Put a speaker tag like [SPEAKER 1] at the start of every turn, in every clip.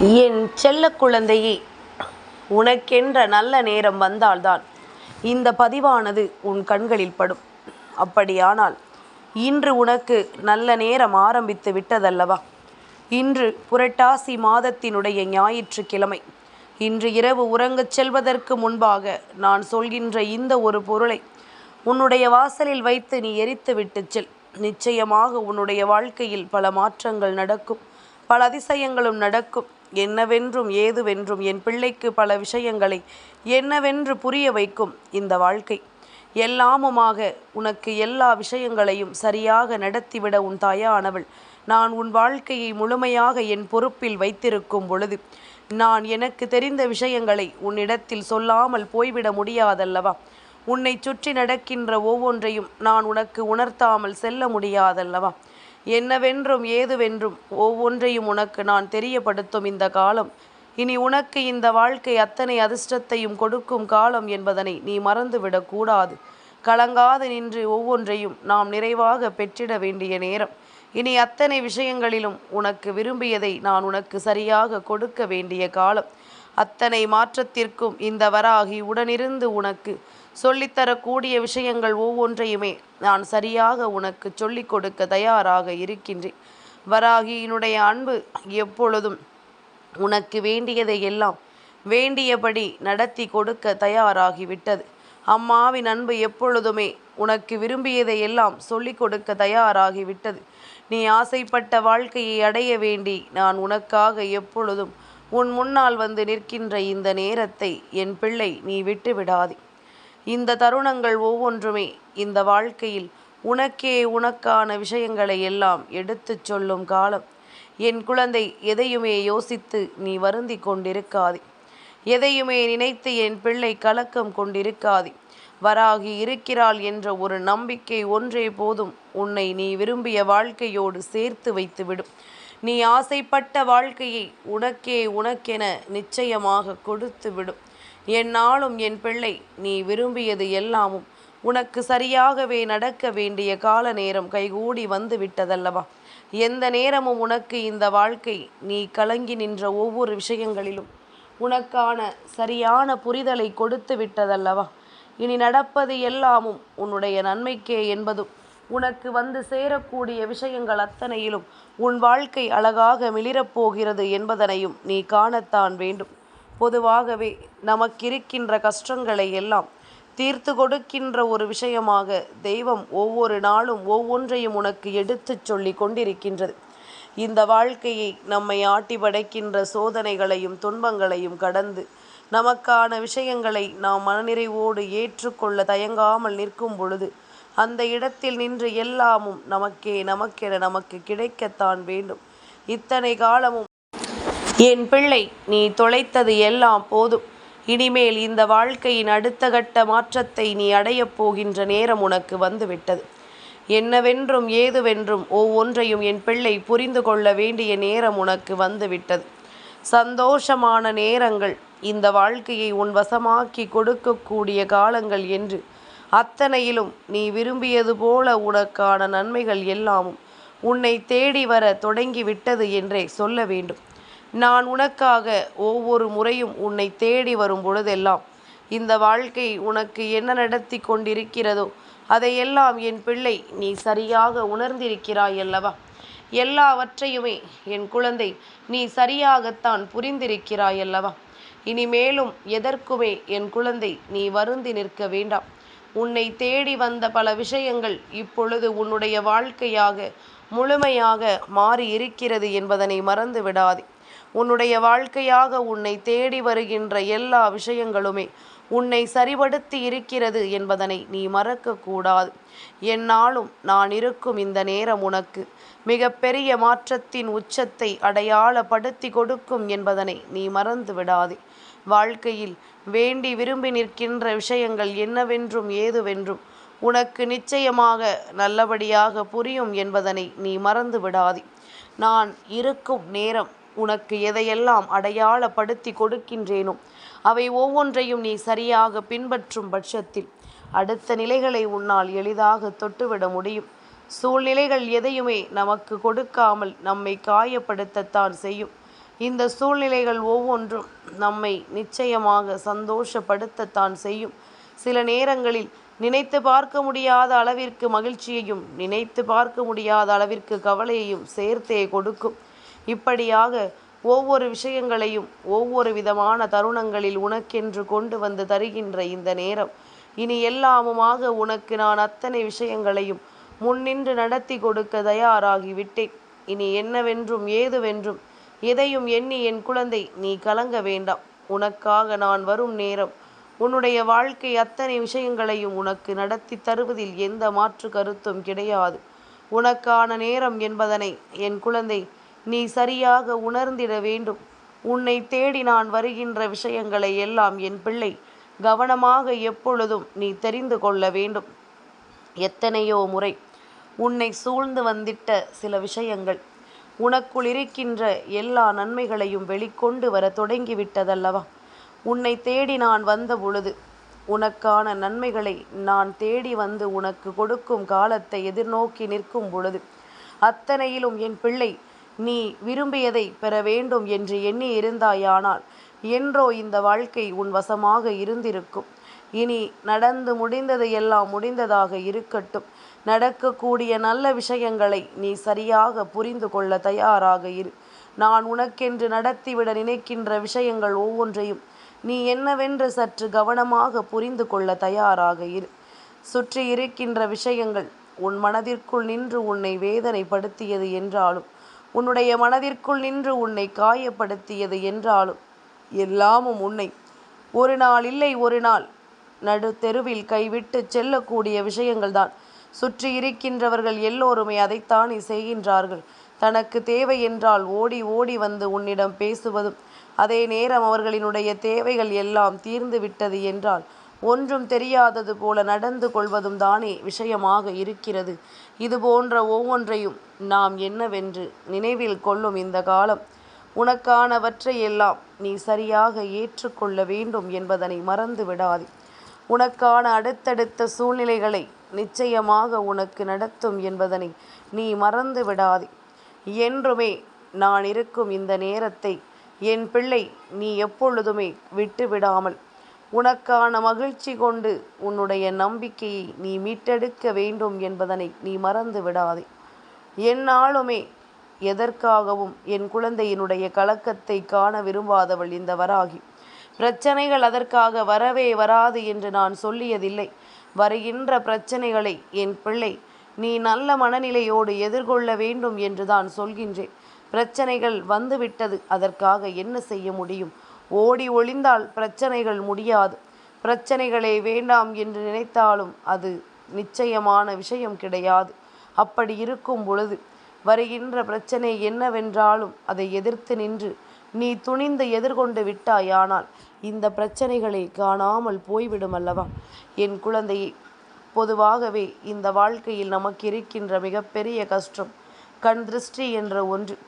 [SPEAKER 1] என் செல்ல குழந்தையே உனக்கென்ற நல்ல நேரம் வந்தால்தான் இந்த பதிவானது உன் கண்களில் படும். அப்படியானால் இன்று உனக்கு நல்ல நேரம் ஆரம்பித்து விட்டதல்லவா? இன்று புரட்டாசி மாதத்தினுடைய ஞாயிற்றுக்கிழமை. இன்று இரவு உறங்கச் செல்வதற்கு முன்பாக நான் சொல்கின்ற இந்த ஒரு பொருளை உன்னுடைய வாசலில் வைத்து நீ எரித்து விட்டு செல். நிச்சயமாக உன்னுடைய வாழ்க்கையில் பல மாற்றங்கள் நடக்கும். பல அதிசயங்களும் நடக்கும். என்னவென்றும் ஏதுவென்றும் என் பிள்ளைக்கு பல விஷயங்களை என்னவென்று புரிய வைக்கும் இந்த வாழ்க்கை. எல்லாமுமாக உனக்கு எல்லா விஷயங்களையும் சரியாக நடத்திவிட உன் தாயானவள். நான் உன் வாழ்க்கையை முழுமையாக என் பொறுப்பில் வைத்திருக்கும் பொழுது நான் எனக்கு தெரிந்த விஷயங்களை உன்னிடத்தில் சொல்லாமல் போய்விட முடியாதல்லவா? உன்னை சுற்றி நடக்கின்ற ஒவ்வொன்றையும் நான் உனக்கு உணர்த்தாமல் செல்ல முடியாதல்லவா? என்னவென்றும் ஏதுவென்றும் ஒவ்வொன்றையும் உனக்கு நான் தெரியப்படுத்தும் இந்த காலம். இனி உனக்கு இந்த வாழ்க்கை அத்தனை அதிர்ஷ்டத்தையும் கொடுக்கும் காலம் என்பதனை நீ மறந்துவிடக்கூடாது கலங்காது நின்று ஒவ்வொன்றையும் நாம் நிறைவாக பெற்றிட வேண்டிய நேரம். இனி அத்தனை விஷயங்களிலும் உனக்கு விரும்பியதை நான் உனக்கு சரியாக கொடுக்க வேண்டிய காலம். அத்தனை மாற்றத்திற்கும் இந்த வராகி உடனிருந்து உனக்கு சொல்லித்தரக்கூடிய விஷயங்கள் ஒவ்வொன்றையுமே நான் சரியாக உனக்கு சொல்லிக் கொடுக்க தயாராக இருக்கின்றேன். வராகியினுடைய அன்பு எப்பொழுதும் உனக்கு வேண்டியதை எல்லாம் வேண்டியபடி நடத்தி கொடுக்க தயாராகிவிட்டது. அம்மாவின் அன்பு எப்பொழுதுமே உனக்கு விரும்பியதை எல்லாம் சொல்லிக் கொடுக்க தயாராகிவிட்டது. நீ ஆசைப்பட்ட வாழ்க்கையை அடைய வேண்டி நான் உனக்காக எப்பொழுதும் உன் முன்னால் வந்து நிற்கின்ற இந்த நேரத்தை என் பிள்ளை நீ விட்டு விடாதே இந்த தருணங்கள் ஒவ்வொன்றுமே இந்த வாழ்க்கையில் உனக்கே உனக்கான விஷயங்களை எல்லாம் எடுத்துச் சொல்லும் காலம். என் குழந்தை எதையுமே யோசித்து நீ வருந்தி கொண்டிருக்காதே. எதையுமே நினைத்து என் பிள்ளை கலக்கம் கொண்டிருக்காதே. வராகி இருக்கிறாள் என்ற ஒரு நம்பிக்கை ஒன்றே போதும் உன்னை நீ விரும்பிய வாழ்க்கையோடு சேர்த்து வைத்துவிடும். நீ ஆசைப்பட்ட வாழ்க்கையை உனக்கே உனக்கென நிச்சயமாக கொடுத்து என் நாளும் என் பிள்ளை நீ விரும்பியது எல்லாமும் உனக்கு சரியாகவே நடக்க வேண்டிய கால நேரம் கைகூடி வந்து விட்டதல்லவா எந்த நேரமும் உனக்கு இந்த வாழ்க்கை நீ கலங்கி நின்ற ஒவ்வொரு விஷயங்களிலும் உனக்கான சரியான புரிதலை கொடுத்து விட்டதல்லவா? இனி நடப்பது எல்லாமும் உன்னுடைய நன்மைக்கே என்பதும் உனக்கு வந்து சேரக்கூடிய விஷயங்கள் அத்தனையிலும் உன் வாழ்க்கை அழகாக மிளிரப்போகிறது என்பதனையும் நீ காணத்தான் வேண்டும். பொதுவாகவே நமக்கிருக்கின்ற கஷ்டங்களை எல்லாம் தீர்த்து கொடுக்கின்ற ஒரு விஷயமாக தெய்வம் ஒவ்வொரு நாளும் ஒவ்வொன்றையும் உனக்கு எடுத்துச் சொல்லி கொண்டிருக்கின்றது. இந்த வாழ்க்கையை நம்மை ஆட்டி படைக்கின்ற சோதனைகளையும் துன்பங்களையும் கடந்து நமக்கான விஷயங்களை நாம் மனநிறைவோடு ஏற்றுக்கொள்ள தயங்காமல் நிற்கும் பொழுது அந்த இடத்தில் நின்று எல்லாமும் நமக்கே நமக்கென நமக்கு கிடைக்கத்தான் வேண்டும். இத்தனை காலமும் என் பிள்ளை நீ தொலைத்தது எல்லாம் போதும். இனிமேல் இந்த வாழ்க்கையின் அடுத்த கட்ட மாற்றத்தை நீ அடையப் போகின்ற நேரம் உனக்கு வந்துவிட்டது. என்னவென்றும் ஏதுவென்றும் ஒவ்வொன்றையும் என் பிள்ளை புரிந்து கொள்ள வேண்டிய நேரம் உனக்கு வந்துவிட்டது. சந்தோஷமான நேரங்கள் இந்த வாழ்க்கையை உன் வசமாக்கி கொடுக்கக்கூடிய காலங்கள் என்று. அத்தனையிலும் நீ விரும்பியது போல உனக்கான நன்மைகள் எல்லாமும் உன்னை தேடி வர தொடங்கிவிட்டது என்றே சொல்ல வேண்டும். நான் உனக்காக ஒவ்வொரு முறையும் உன்னை தேடி வரும் பொழுதெல்லாம் இந்த வாழ்க்கை உனக்கு என்ன நடத்தி கொண்டிருக்கிறதோ அதையெல்லாம் என் பிள்ளை நீ சரியாக உணர்ந்திருக்கிறாய் அல்லவா? எல்லாவற்றையுமே என் குழந்தை நீ சரியாகத்தான் புரிந்திருக்கிறாய் அல்லவா? இனிமேலும் எதற்குமே என் குழந்தை நீ வருந்தி நிற்க வேண்டாம். உன்னை தேடி வந்த பல விஷயங்கள் இப்பொழுது உன்னுடைய வாழ்க்கையாக முழுமையாக மாறி இருக்கிறது என்பதனை மறந்து விடாதே உன்னுடைய வாழ்க்கையாக உன்னை தேடி வருகின்ற எல்லா விஷயங்களுமே உன்னை சரிபடுத்தி இருக்கிறது என்பதனை நீ மறக்கக்கூடாது. என்னாலும் நான் இருக்கும் இந்த நேரம் உனக்கு மிக பெரிய மாற்றத்தின் உச்சத்தை அடையாளப்படுத்தி கொடுக்கும் என்பதனை நீ மறந்து விடாதே. வாழ்க்கையில் வேண்டி விரும்பி நிற்கின்ற விஷயங்கள் என்னவென்றும் ஏதுவென்றும் உனக்கு நிச்சயமாக நல்லபடியாக புரியும் என்பதனை நீ மறந்து விடாதே. நான் இருக்கும் நேரம் உனக்கு எதையெல்லாம் அடையாளப்படுத்தி கொடுக்கின்றேனோ அவை ஒவ்வொன்றையும் நீ சரியாக பின்பற்றும் பட்சத்தில் அடுத்த நிலைகளை உன்னால் எளிதாக தொட்டுவிட முடியும். சூழ்நிலைகள் எதையுமே நமக்கு கொடுக்காமல் நம்மை காயப்படுத்தத்தான் செய்யும். இந்த சூழ்நிலைகள் ஒவ்வொன்றும் நம்மை நிச்சயமாக சந்தோஷப்படுத்தத்தான் செய்யும். சில நேரங்களில் நினைத்து பார்க்க முடியாத அளவிற்கு மகிழ்ச்சியையும் நினைத்து பார்க்க முடியாத அளவிற்கு கவலையையும் சேர்த்தே கொடுக்கும். இப்படியாக ஒவ்வொரு விஷயங்களையும் ஒவ்வொரு விதமான தருணங்களில் உனக்கென்று கொண்டு வந்து தருகின்ற இந்த நேரம். இனி எல்லாமுமாக உனக்கு நான் அத்தனை விஷயங்களையும் முன்னின்று நடத்தி கொடுக்க தயாராகிவிட்டேன் இனி என்னவென்றும் ஏதுவென்றும் எதையும் எண்ணி என் குழந்தை நீ கலங்க வேண்டாம். உனக்காக நான் வரும் நேரம் உன்னுடைய வாழ்க்கை அத்தனை விஷயங்களையும் உனக்கு நடத்தி தருவதில் எந்த மாற்று கருத்தும் கிடையாது. உனக்கான நேரம் என்பதனை என் குழந்தை நீ சரியாக உணர்ந்திட வேண்டும். உன்னை தேடி நான் வருகின்ற விஷயங்களை எல்லாம் என் பிள்ளை கவனமாக எப்பொழுதும் நீ தெரிந்து கொள்ள வேண்டும். எத்தனையோ முறை உன்னை சூழ்ந்து வந்திட்ட சில விஷயங்கள் உனக்குள் இருக்கின்ற எல்லா நன்மைகளையும் வெளிக்கொண்டு வர தொடங்கிவிட்டதல்லவா? உன்னை தேடி நான் வந்த பொழுது உனக்கான நன்மைகளை நான் தேடி வந்து உனக்கு கொடுக்கும் காலத்தை எதிர்நோக்கி நிற்கும் பொழுது அத்தனையிலும் என் பிள்ளை நீ விரும்பியதை பெற வேண்டும் என்று எண்ணி இருந்தாயானால் என்றோ இந்த வாழ்க்கை உன் வசமாக இருந்திருக்கும். இனி நடந்து முடிந்தது எல்லாம் முடிந்ததாக இருக்கட்டும். நடக்கக்கூடிய நல்ல விஷயங்களை நீ சரியாக புரிந்து கொள்ள தயாராக இரு. நான் உனக்கென்று நடத்திவிட நினைக்கின்ற விஷயங்கள் ஒவ்வொன்றையும் நீ என்னவென்று சற்று கவனமாக புரிந்து கொள்ள தயாராக இரு. சுற்றி இருக்கின்ற விஷயங்கள் உன் மனதிற்குள் நின்று உன்னை வேதனைப்படுத்தியது என்றாலும் உன்னுடைய மனதிற்குள் நின்று உன்னை காயப்படுத்தியது என்றாலும் எல்லாமும் உன்னை. ஒரு நாள் இல்லை ஒரு நாள். நடு தெருவில் கைவிட்டு செல்லக்கூடிய விஷயங்கள்தான். சுற்றி இருக்கின்றவர்கள் எல்லோருமே அதைத்தானே செய்கின்றார்கள். தனக்கு தேவை என்றால் ஓடி ஓடி வந்து உன்னிடம் பேசுவதும் அதே நேரம் அவர்களினுடைய தேவைகள் எல்லாம் தீர்ந்து விட்டது என்றால் ஒன்றும் தெரியாதது போல நடந்து கொள்வதும் தானே விஷயமாக இருக்கிறது. இது போன்ற ஒவ்வொன்றையும் நாம் என்னவென்று நினைவில் கொள்ளும் இந்த காலம். உனக்கானவற்றையெல்லாம் நீ சரியாக ஏற்றுக்கொள்ள வேண்டும் என்பதனை மறந்து விடாதே. உனக்கான அடுத்தடுத்த சூழ்நிலைகளை நிச்சயமாக உனக்கு நடத்தும் என்பதனை நீ மறந்து விடாதே. என்றுமே நான் இருக்கும் இந்த நேரத்தை என் பிள்ளை நீ எப்பொழுதுமே விட்டு விடாமல் உனக்கான மகிழ்ச்சி கொண்டு உன்னுடைய நம்பிக்கையை நீ மீட்டெடுக்க வேண்டும் என்பதனை நீ மறந்து விடாதே. என்னாலுமே எதற்காகவும் என் குழந்தையினுடைய கலக்கத்தை காண விரும்பாதவள் இந்த வராகி. பிரச்சனைகள் அதற்காக வரவே வராது என்று நான் சொல்லியதில்லை. வருகின்ற பிரச்சனைகளை என் பிள்ளை நீ நல்ல மனநிலையோடு எதிர்கொள்ள வேண்டும் என்று தான் சொல்கின்றேன். பிரச்சனைகள் வந்துவிட்டது அதற்காக என்ன செய்ய முடியும்? ஓடி ஒளிந்தால் பிரச்சனைகள் முடியாது. பிரச்சனைகளே வேண்டாம் என்று நினைத்தாலும் அது நிச்சயமான விஷயம் கிடையாது. அப்படி இருக்கும் பொழுது வருகின்ற பிரச்சனை என்னவென்றாலும் அதை எதிர்த்து நின்று நீ துணிந்து எதிர்கொண்டு விட்டாயானால் இந்த பிரச்சனைகளை காணாமல் போய்விடும் அல்லவா? என் குழந்தையை பொதுவாகவே இந்த வாழ்க்கையில் நமக்கு இருக்கின்ற மிகப்பெரிய கஷ்டம் கண் திருஷ்டி என்ற ஒன்று.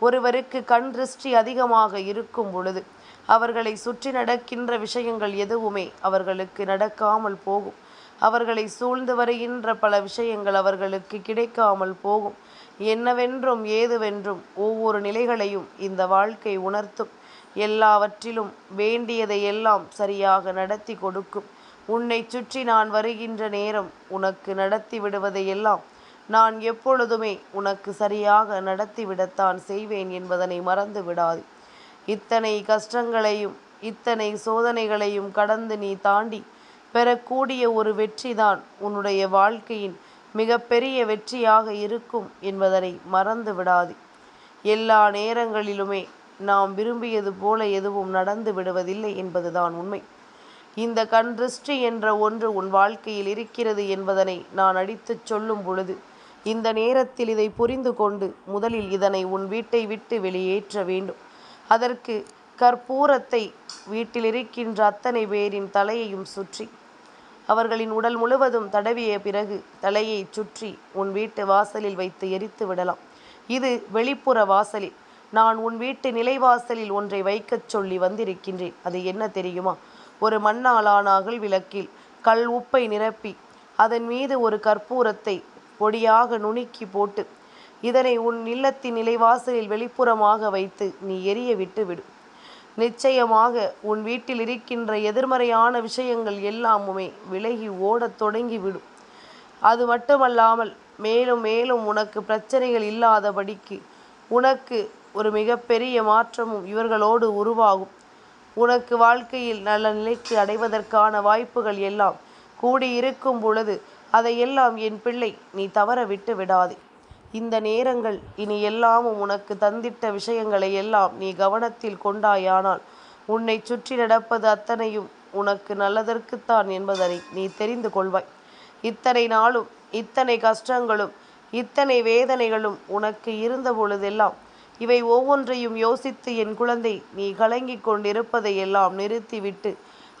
[SPEAKER 1] ஒருவருக்கு கண் திருஷ்டி அதிகமாக இருக்கும் பொழுது அவர்களை சுற்றி நடக்கின்ற விஷயங்கள் எதுவுமே அவர்களுக்கு நடக்காமல் போகும். அவர்களை சூழ்ந்து வருகின்ற பல விஷயங்கள் அவர்களுக்கு கிடைக்காமல் போகும். என்னவென்றும் ஏதுவென்றும் ஒவ்வொரு நிலைகளையும் இந்த வாழ்க்கை உணர்த்தும். எல்லாவற்றிலும் வேண்டியதை எல்லாம் சரியாக நடத்தி கொடுக்கும். உன்னை சுற்றி நான் வருகின்ற நேரம் உனக்கு நடத்தி விடுவதையெல்லாம் நான் எப்பொழுதுமே உனக்கு சரியாக நடத்திவிடத்தான் செய்வேன் என்பதனை மறந்து விடாது. இத்தனை கஷ்டங்களையும் இத்தனை சோதனைகளையும் கடந்து நீ தாண்டி பெறக்கூடிய ஒரு வெற்றிதான் உன்னுடைய வாழ்க்கையின் மிகப்பெரிய வெற்றியாக இருக்கும் என்பதனை மறந்து விடாது. எல்லா நேரங்களிலுமே நாம் விரும்பியது போல எதுவும் நடந்து விடுவதில்லை என்பதுதான் உண்மை. இந்த கண் திருஷ்டி என்ற ஒன்று உன் வாழ்க்கையில் இருக்கிறது என்பதனை நான் அடித்துச் சொல்லும் பொழுது இந்த நேரத்தில் இதை புரிந்து கொண்டு முதலில் இதனை உன் வீட்டை விட்டு வெளியேற்ற வேண்டும். அதற்கு கற்பூரத்தை வீட்டில் இருக்கின்ற அத்தனை பேரின் தலையையும் சுற்றி. அவர்களின் உடல் முழுவதும் தடவிய பிறகு தலையை சுற்றி உன் வீட்டு வாசலில் வைத்து எரித்து விடலாம். இது வெளிப்புற வாசலில். நான் உன் வீட்டு நிலைவாசலில் ஒன்றை வைக்கச் சொல்லி வந்திருக்கின்றேன். அது என்ன தெரியுமா? ஒரு மண்ணாலான அகல் விளக்கில் கல் உப்பை நிரப்பி அதன் மீது ஒரு கற்பூரத்தை பொடியாக நுணுக்கி போட்டு இதனை உன் இல்லத்தின் நிலைவாசலில் வெளிப்புறமாக வைத்து நீ எரிய விட்டுவிடு. நிச்சயமாக உன் வீட்டில் இருக்கின்ற எதிர்மறையான விஷயங்கள் எல்லாமுமே விலகி ஓடத் தொடங்கிவிடும். அது மட்டுமல்லாமல் மேலும் மேலும் உனக்கு பிரச்சனைகள் இல்லாதபடிக்கு உனக்கு ஒரு மிகப்பெரிய மாற்றமும் இவர்களோடு உருவாகும். உனக்கு வாழ்க்கையில் நல்ல நிலைக்கு அடைவதற்கான வாய்ப்புகள் எல்லாம் கூடியிருக்கும் பொழுது அதையெல்லாம் என் பிள்ளை நீ தவற விட்டு விடாதே. இந்த நேரங்கள் இனி எல்லாமும் உனக்கு தந்திட்ட விஷயங்களை எல்லாம் நீ கவனத்தில் கொண்டாயானால் உன்னை சுற்றி நடப்பது அத்தனையும் உனக்கு நல்லதற்குத்தான் என்பதனை நீ தெரிந்து கொள்வாய். இத்தனை நாளும் இத்தனை கஷ்டங்களும் இத்தனை வேதனைகளும் உனக்கு இருந்த பொழுதெல்லாம் இவை ஒவ்வொன்றையும் யோசித்து என் குழந்தை நீ கலங்கிக் கொண்டிருப்பதை எல்லாம் நிறுத்திவிட்டு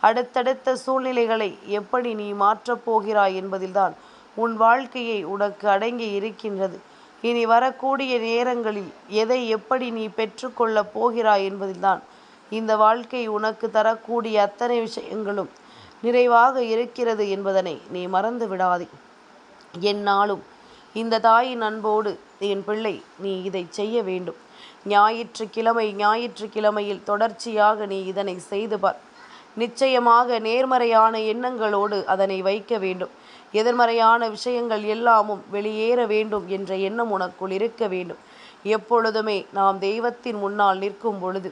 [SPEAKER 1] அடுத்தடுத்த சூழ்நிலைகளை எப்படி நீ மாற்றப் போகிறாய் என்பதில்தான் உன் வாழ்க்கையை உனக்கு அடங்கி இருக்கின்றது. இனி வரக்கூடிய நேரங்களில் எதை எப்படி நீ பெற்றுக்கொள்ளப் போகிறாய் என்பதில்தான் இந்த வாழ்க்கை உனக்கு தரக்கூடிய அத்தனை விஷயங்களும் நிறைவாக இருக்கிறது என்பதனை நீ மறந்து விடாதே. என்னாலும் இந்த தாயின் அன்போடு என் பிள்ளை நீ இதை செய்ய வேண்டும். ஞாயிற்றுக்கிழமை ஞாயிற்றுக்கிழமையில் தொடர்ச்சியாக நீ இதனை செய்து பார். நிச்சயமாக நேர்மறையான எண்ணங்களோடு அதனை வைக்க வேண்டும். எதிர்மறையான விஷயங்கள் எல்லாமும் வெளியேற வேண்டும் என்ற எண்ணம் உனக்குள் இருக்க வேண்டும். எப்பொழுதுமே நாம் தெய்வத்தின் முன்னால் நிற்கும் பொழுது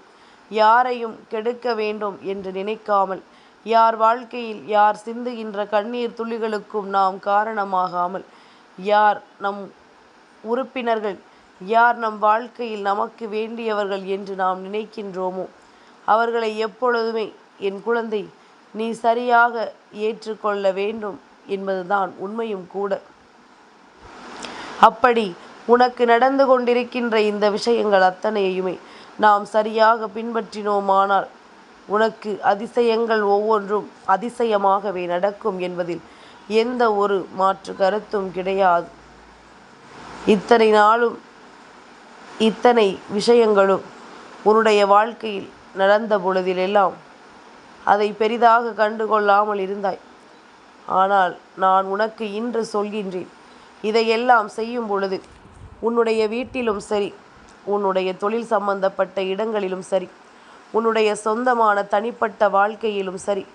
[SPEAKER 1] யாரையும் கெடுக்க வேண்டும் என்று நினைக்காமல் யார் வாழ்க்கையில் யார் சிந்துகின்ற கண்ணீர் துளிகளுக்கும் நாம் காரணமாகாமல் யார் நம் உறுப்பினர்கள் யார் நம் வாழ்க்கையில் நமக்கு வேண்டியவர்கள் என்று நாம் நினைக்கின்றோமோ அவர்களை எப்பொழுதுமே என் குழந்தை நீ சரியாக ஏற்றுக்கொள்ள வேண்டும். என்பதுதான் உண்மையும் கூட. அப்படி உனக்கு நடந்து கொண்டிருக்கின்ற இந்த விஷயங்கள் அத்தனையுமே நாம் சரியாக பின்பற்றினோமானால் உனக்கு அதிசயங்கள் ஒவ்வொன்றும் அதிசயமாகவே நடக்கும் என்பதில் எந்த ஒரு மாற்று கருத்தும் கிடையாது. இத்தனை நாளும் இத்தனை விஷயங்களும் உன்னுடைய வாழ்க்கையில் நடந்த பொழுதிலெல்லாம் அதை பெரிதாக கண்டுகொள்ளாமல் இருந்தாய். ஆனால் நான் உனக்கு இன்று சொல்கின்றேன். இதையெல்லாம் செய்யும் பொழுது உன்னுடைய வீட்டிலும் சரி உன்னுடைய தொழில் சம்பந்தப்பட்ட இடங்களிலும் சரி உன்னுடைய சொந்தமான தனிப்பட்ட வாழ்க்கையிலும் சரி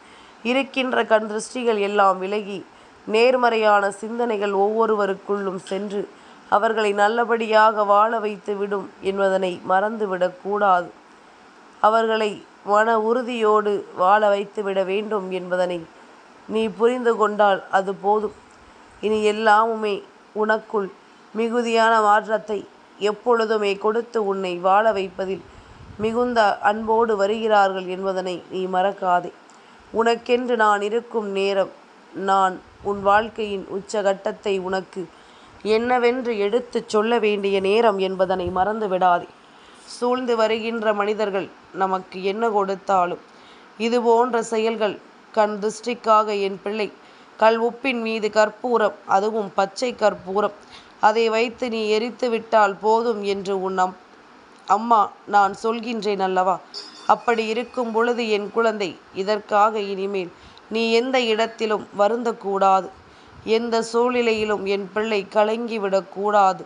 [SPEAKER 1] இருக்கின்ற கண் திருஷ்டிகள் எல்லாம் விலகி நேர்மறையான சிந்தனைகள் ஒவ்வொருவருக்குள்ளும் சென்று அவர்களை நல்லபடியாக வாழ வைத்து விடும் என்பதனை மறந்துவிடக்கூடாது அவர்களை மன உறுதியோடு வாழ வைத்துவிட வேண்டும் என்பதனை நீ புரிந்து கொண்டால் அது போதும். இனி எல்லாமுமே உனக்குள் மிகுதியான மாற்றத்தை எப்பொழுதுமே கொடுத்து உன்னை வாழ வைப்பதில் மிகுந்த அன்போடு வருகிறார்கள் என்பதனை நீ மறக்காதே. உனக்கென்று நான் இருக்கும் நேரம் நான் உன் வாழ்க்கையின் உச்சகட்டத்தை உனக்கு என்னவென்று எடுத்துச் சொல்ல வேண்டிய நேரம் என்பதனை மறந்து விடாதே. சூழ்ந்து வருகின்ற மனிதர்கள் நமக்கு என்ன கொடுத்தாலும் இது போன்ற செயல்கள் கண் திருஷ்டிக்காக என் பிள்ளை. கல் உப்பின் மீது கற்பூரம் அதுவும் பச்சை கற்பூரம். அதை வைத்து நீ எரித்து விட்டால் போதும் என்று உன் அம் அம்மா நான் சொல்கின்றேன் அல்லவா? அப்படி இருக்கும் பொழுது என் குழந்தை இதற்காக இனிமேல் நீ எந்த இடத்திலும் வருந்தக்கூடாது. எந்த சூழ்நிலையிலும் என் பிள்ளை கலங்கிவிடக்கூடாது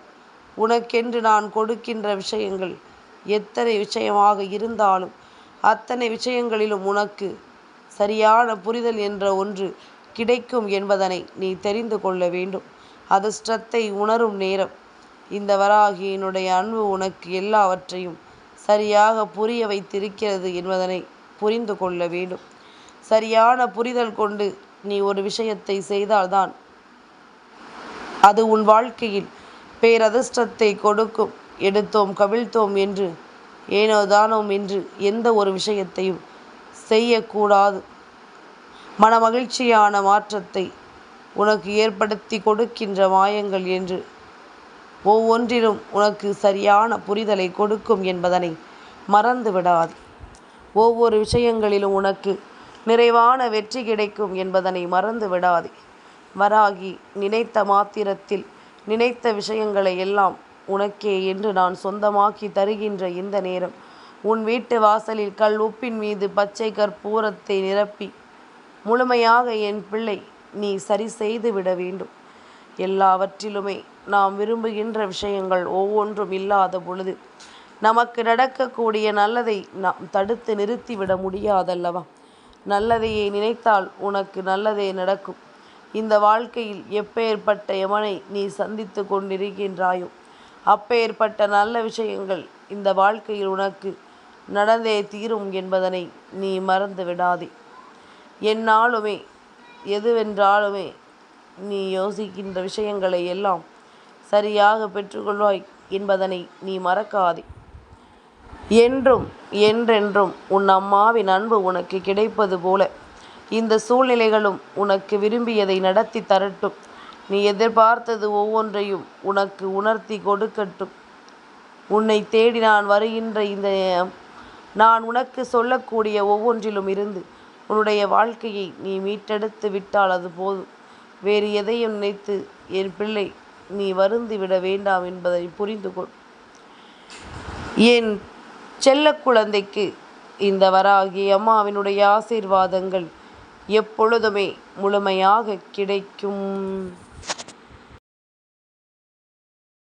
[SPEAKER 1] உனக்கென்று நான் கொடுக்கின்ற விஷயங்கள் எத்தனை விஷயமாக இருந்தாலும் அத்தனை விஷயங்களிலும் உனக்கு சரியான புரிதல் என்ற ஒன்று கிடைக்கும் என்பதனை நீ தெரிந்து கொள்ள வேண்டும். அதிர்ஷ்டத்தை உணரும் நேரம். இந்த வராகியினுடைய அன்பு உனக்கு எல்லாவற்றையும் சரியாக புரிய வைத்திருக்கிறது என்பதனை புரிந்து கொள்ள வேண்டும். சரியான புரிதல் கொண்டு நீ ஒரு விஷயத்தை செய்தால்தான் அது உன் வாழ்க்கையில் பேரதிர்ஷ்டத்தை கொடுக்கும். எடுத்தோம் கவிழ்த்தோம் என்று ஏனோ தானோம் என்று எந்த ஒரு விஷயத்தையும் செய்யக்கூடாது. மன மகிழ்ச்சியான மாற்றத்தை உனக்கு ஏற்படுத்தி கொடுக்கின்ற மாயங்கள் என்று. ஒவ்வொன்றிலும் உனக்கு சரியான புரிதலை கொடுக்கும் என்பதனை மறந்து விடாது ஒவ்வொரு விஷயங்களிலும் உனக்கு நிறைவான வெற்றி கிடைக்கும் என்பதனை மறந்து விடாதே வராகி நினைத்த மாத்திரத்தில் நினைத்த விஷயங்களை எல்லாம் உனக்கே என்று நான் சொந்தமாக்கி தருகின்ற இந்த நேரம். உன் வீட்டு வாசலில் கல் உப்பின் மீது பச்சை கற்பூரத்தை நிரப்பி முழுமையாக என் பிள்ளை நீ சரி செய்து விட வேண்டும். எல்லாவற்றிலுமே நாம் விரும்புகின்ற விஷயங்கள் ஒவ்வொன்றும் இல்லாத பொழுது நமக்கு நடக்கக்கூடிய நல்லதை நாம் தடுத்து நிறுத்திவிட முடியாதல்லவா? நல்லதையே நினைத்தால் உனக்கு நல்லதே நடக்கும். இந்த வாழ்க்கையில் எப்பேற்பட்ட எமனை நீ சந்தித்து கொண்டிருக்கின்றாயோ அப்பேற்பட்ட நல்ல விஷயங்கள் இந்த வாழ்க்கையில் உனக்கு நடந்தே தீரும் என்பதனை நீ மறந்து விடாதே. என்னாலுமே எதுவென்றாலுமே நீ யோசிக்கின்ற விஷயங்களை எல்லாம் சரியாக பெற்றுக்கொள்வாய் என்பதனை நீ மறக்காதே. என்றும் என்றென்றும் உன் அம்மாவின் அன்பு உனக்கு கிடைப்பது போல இந்த சூழ்நிலைகளும் உனக்கு விரும்பியதை நடத்தி தரட்டும். நீ எதிர்பார்த்தது ஒவ்வொன்றையும் உனக்கு உணர்த்தி கொடுக்கட்டும். உன்னை தேடி நான் வருகின்ற இந்த நான் உனக்கு சொல்லக்கூடிய ஒவ்வொன்றிலும் இருந்து உன்னுடைய வாழ்க்கையை நீ மீட்டெடுத்து விட்டால் அது போதும். வேறு எதையும் நினைத்து என் பிள்ளை நீ வருந்தி விட வேண்டாம் என்பதை புரிந்து கொள் என் செல்ல குழந்தைக்கு இந்த வராகி அம்மாவினுடைய ஆசீர்வாதங்கள் எப்பொழுதுமே முழுமையாக கிடைக்கும்.